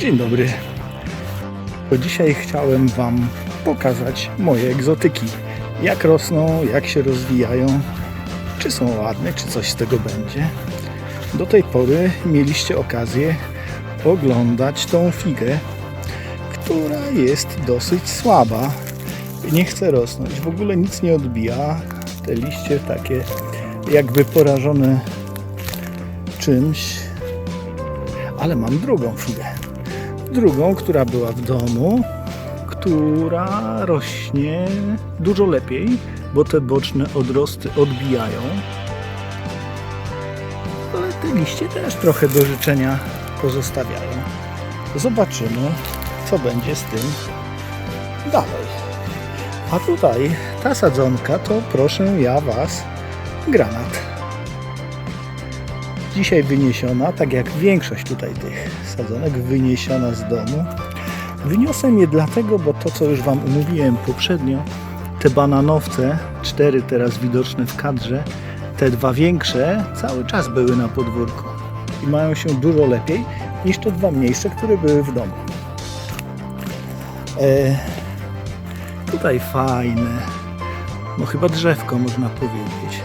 Dzień dobry. To dzisiaj chciałem Wam pokazać moje egzotyki. Jak rosną, jak się rozwijają, czy są ładne, czy coś z tego będzie. Do tej pory mieliście okazję oglądać tą figę, która jest dosyć słaba. Nie chce rosnąć, w ogóle nic nie odbija. Te liście takie jakby porażone czymś. Ale mam drugą figę. Drugą, która była w domu, która rośnie dużo lepiej, bo te boczne odrosty odbijają. Ale te liście też trochę do życzenia pozostawiają. Zobaczymy, co będzie z tym dalej. A tutaj ta sadzonka to proszę ja Was granat. Dzisiaj wyniesiona, tak jak większość tutaj tych sadzonek, wyniesiona z domu. Wyniosłem je dlatego, bo to co już Wam umówiłem poprzednio, te bananowce, cztery teraz widoczne w kadrze, te dwa większe cały czas były na podwórku i mają się dużo lepiej niż te dwa mniejsze, które były w domu. E, tutaj fajne, no chyba drzewko można powiedzieć.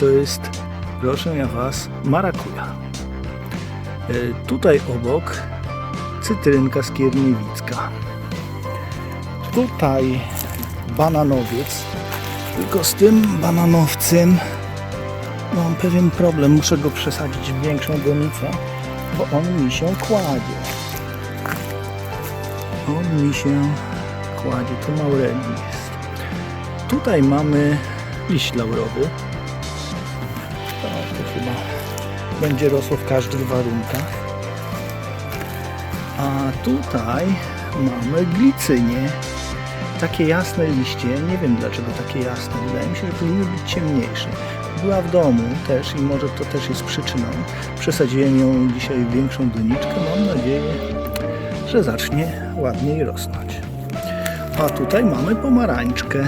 To jest, proszę ja Was, marakuja. E, tutaj obok cytrynka skierniewicka. Tutaj bananowiec. Tylko z tym bananowcem mam pewien problem. Muszę go przesadzić w większą donicę, bo on mi się kładzie. On mi się kładzie. To maurelii jest. Tutaj mamy liść laurowy. To, chyba będzie rosło w każdych warunkach. A tutaj mamy glicynię. Takie jasne liście. Nie wiem dlaczego takie jasne. Wydaje mi się, że powinny być ciemniejsze. Była w domu też i może to też jest przyczyną. Przesadziłem ją dzisiaj w większą doniczkę. Mam nadzieję, że zacznie ładniej rosnąć. A tutaj mamy pomarańczkę.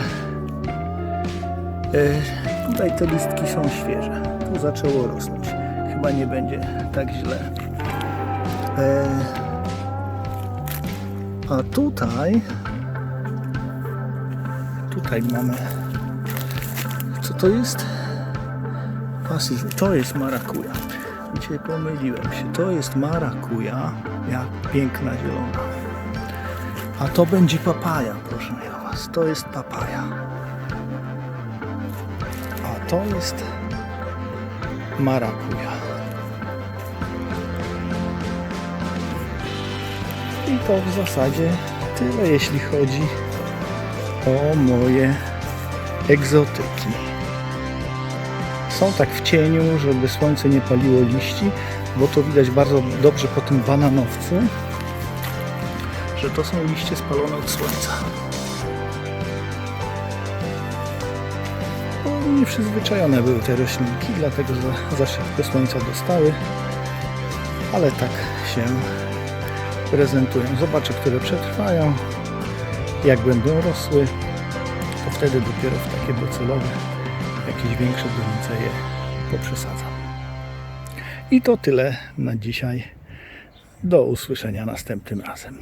E, tutaj te listki są świeże. Tu zaczęło rosnąć. Chyba nie będzie tak źle. E, a tutaj tutaj mamy co to jest? To jest marakuja. Dzisiaj pomyliłem się. To jest marakuja. Jak piękna zielona. A to będzie papaja, proszę ja was. To jest papaja. To jest marakuja. I to w zasadzie tyle, jeśli chodzi o moje egzotyki. Są tak w cieniu, żeby słońce nie paliło liści, bo to widać bardzo dobrze po tym bananowcu, że to są liście spalone od słońca. Nieprzyzwyczajone były te roślinki, dlatego za, za szybko słońca dostały, ale tak się prezentują. Zobaczę, które przetrwają, jak będą rosły, to wtedy dopiero w takie docelowe, jakieś większe donice je poprzesadzam. I to tyle na dzisiaj. Do usłyszenia następnym razem.